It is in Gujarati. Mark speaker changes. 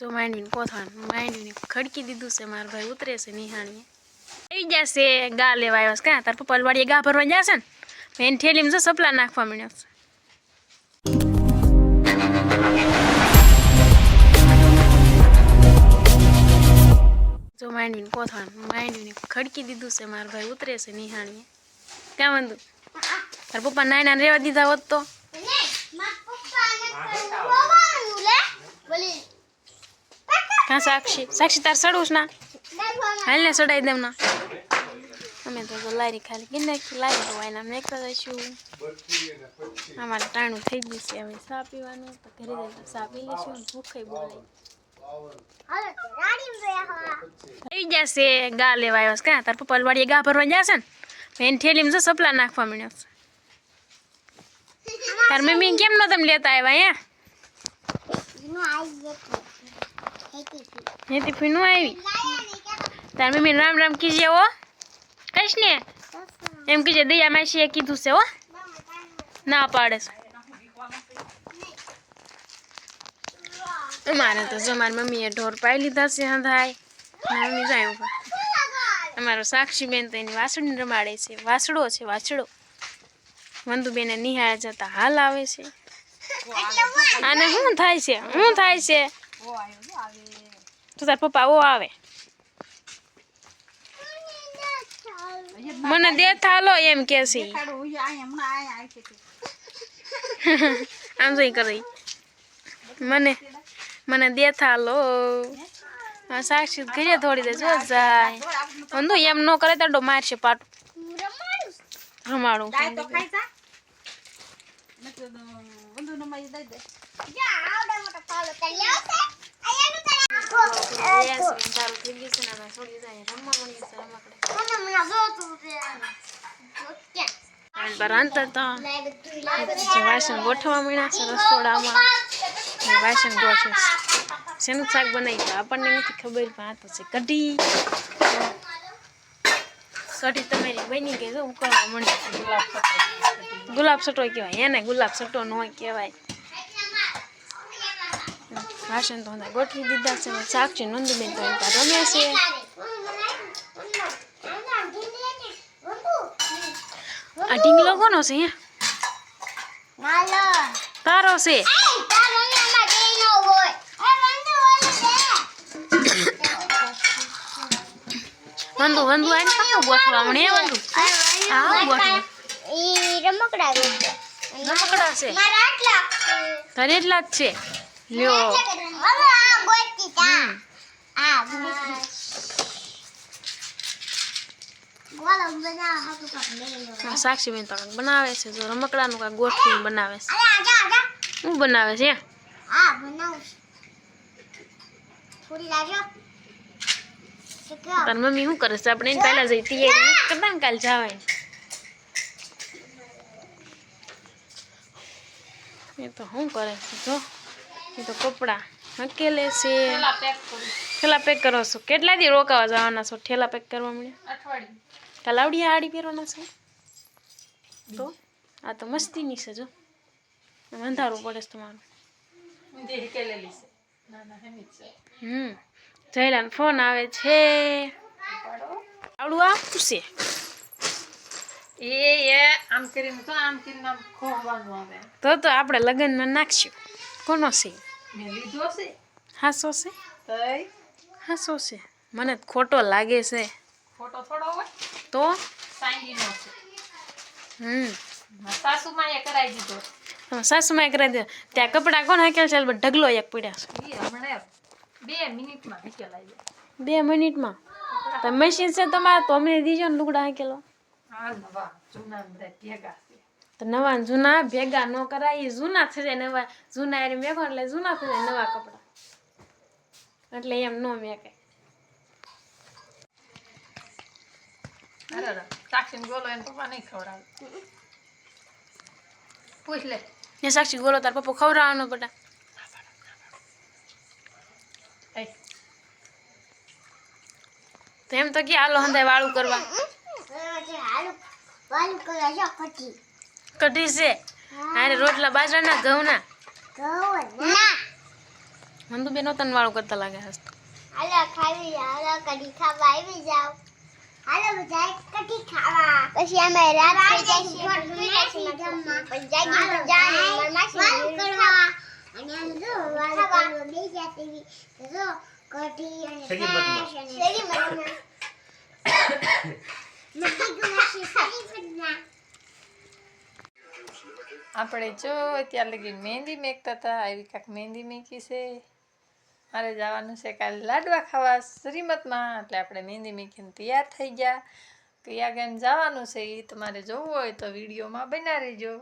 Speaker 1: જો માંડવીને કોથળાનું માંડવીને ખડકી દીધું છે, મારા ભાઈ ઉતરે છે નિહાળીએ આવી જશે, ગા લેવા આવ્યો છે. કાં? તાર પપ્પા વાડીએ ગા ભરવા જશે ને? મેન ઠેલીમાં જો સપલા નાખવા મળ્યો છે. જો માંડવીને કોથળાનું માંડવીને ખડકી દીધું છે, મારા ભાઈ ઉતરે છે નિહાળીએ ક્યાં વાંધો? તાર પપ્પા નાયના રેવા દીધા હોત તો? કાં સાક્ષી. સાક્ષી, તાર સડવું ના? હાલ ને સડાઈ દેવ ના. અમે તો લારી ખાલી ગીને લારી તો ને મેકતા જઈશું. અમારે ટાણું થઈ ગયું છે, હવે સા પીવાનું. તો ઘરે જઈને સા પી લઈશું ભૂખે બોલાય. થઈ જશે, ગા લેવા આવ્યો છે. કાં તાર પપ્પા વાડીએ ગા ભરવા જશે ને? મેન થેલીમાં જો સપલા નાખવા મળ્યો તાર મમ્મી કેમ ન તમે લેતા આવ્યા હે? હેતી ફીનું આવી. તાર મમ્મી રામ રામ કીજે હો. કહીશ ને? એમ કીજે દયા માસીએ કીધું છે હો. ના પાડે છે. અમારે તો જો મારી મમ્મીએ ઢોર પાઈ લીધા છે હા થાય મમ્મી જાય અમારો સાક્ષી બેન તો એની વાસળી રમાડે છે. વાસડો છે, વાસડો. વંદુબેને નિહાળ જતા હાલ આવે છે. આને શું થાય છે? શું થાય છે? તો તાર પપ્પા ઓ આવે. મને દે થાલો એમ કે છે. આમ જોઈ કરી. મને મને દે થાલો સાક્ષી ઘરે થોડી દે જો જાય. વંદુ એમ ન કરે તો મારશે પાટું. રમાડું. જે. વાસણ ગોઠવા મળ્યા છે રસોડામાં વાસણ ગોઠવે છે શેનું શાક બનાવી તો આપણને નથી ખબર પણ આ તો છે કઢી કઢી તમારી બની ગઈ તો ઉકળવા માંડી ગુલાબ સટો કહેવાય એને ગુલાબ સટો ન કહેવાય વાસણ તો ગોઠવી દીધા છે. સાક્ષી નંદુબેન તો એમ ત્યાં રમે છે. આ ઢીંગલો કોનો છે તારો છે. વંદુ વંદુ આઈને કાં ગોઠવા મને વંદુ હા ગોઠવા. રમકડા છે. તારે એટલા જ છે. લ્યો. હમ. આ સાક્ષીબેન તો બનાવે છે. જો રમકડાનું કાંઈક ગોઠવીને બનાવે છે. શું બનાવે છે? તાર મમ્મી શું કરે છે? આપણે પહેલા જઈ તૈયારી કરતા ને કાલ જવાય. એ તો શું કરે છે જો. એ તો કપડાં હકેલે છે. ઠેલા પેક કરો. છો. કેટલા દી રોકાવા જવાના છો? ઠેલા પેક કરવા મળે કાલ આવડી આડી પહેરવાના છો? તો? આ તો મસ્તીની છે જો. અંધારું પડે છે તમારું. હમ જયલાન ફોન આવે છે. આવડું આપવું છે?
Speaker 2: એ એ આમ કરીને તો આમ કરીને આમ ખોવાનું આવે.
Speaker 1: તો તો આપણે લગ્નમાં નાખશું. કોનો છે
Speaker 2: મેં લીધો છે
Speaker 1: હાસો છે હાસો છે મને ખોટો લાગે છે
Speaker 2: ખોટો થોડો હોય
Speaker 1: તો
Speaker 2: સાંગીનો છે
Speaker 1: હમ
Speaker 2: સાસુમાં એ કરાવી દીધો
Speaker 1: સાસુમાં કરી દે ત્યાં કપડાં કોણ હાકેલ છે ઢગલો એક પડ્યા છે
Speaker 2: બે મિનિટમાં હાકેલ આવી
Speaker 1: બે મિનિટમાં તો મશીન છે તમારે તો અમને દીજો ને લુગડા હાકેલો
Speaker 2: હા નવા જૂના બધા ભેગા
Speaker 1: તો નવા જૂના ભેગા ન કરાય એ જૂના થઈ જાય નવા જૂના એને મેકો એટલે જૂના થઈ જાય નવા કપડાં એટલે એમ ન મેકાય
Speaker 2: સાક્ષી બોલો એને પપ્પા નહીં ખવડાવે પૂછ લે
Speaker 1: ને સાક્ષી ગોલો તાર પપ્પા ખવડાવવાનો
Speaker 2: બધા
Speaker 1: તો એમ તો કે આલો હંધાય વાળું કરવા કઢી છે. અરે રોટલા બાજરાના ઘઉંના. મંદુ બેનો તન વાળું કરતા લાગે હસ
Speaker 3: હાલો ખાવી હાલો કઢી ખાવા આવી જાવ હાલો જાય કઢી ખાવા. પછી અમે રાત થઈ જાય છે. પછી જાગી જાને માસી કરવા અને આમ જો વાળું કરવા બે જાતી જો કઢી અને શેરી મતના મટી ગુલાશી શેરી મતના
Speaker 2: આપણે જો ત્યાં લગી મહેંદી મેકતા હતા આવી કાંક મહેંદી મેકી છે. મારે જવાનું છે કાલે લાડવા ખાવા શ્રીમતમાં, એટલે આપણે મહેંદી મેકીને તૈયાર થઈ ગયા. કયા ગેમ જવાનું છે એ તમારે જોવું હોય તો વિડીયોમાં બનાવી રહેજો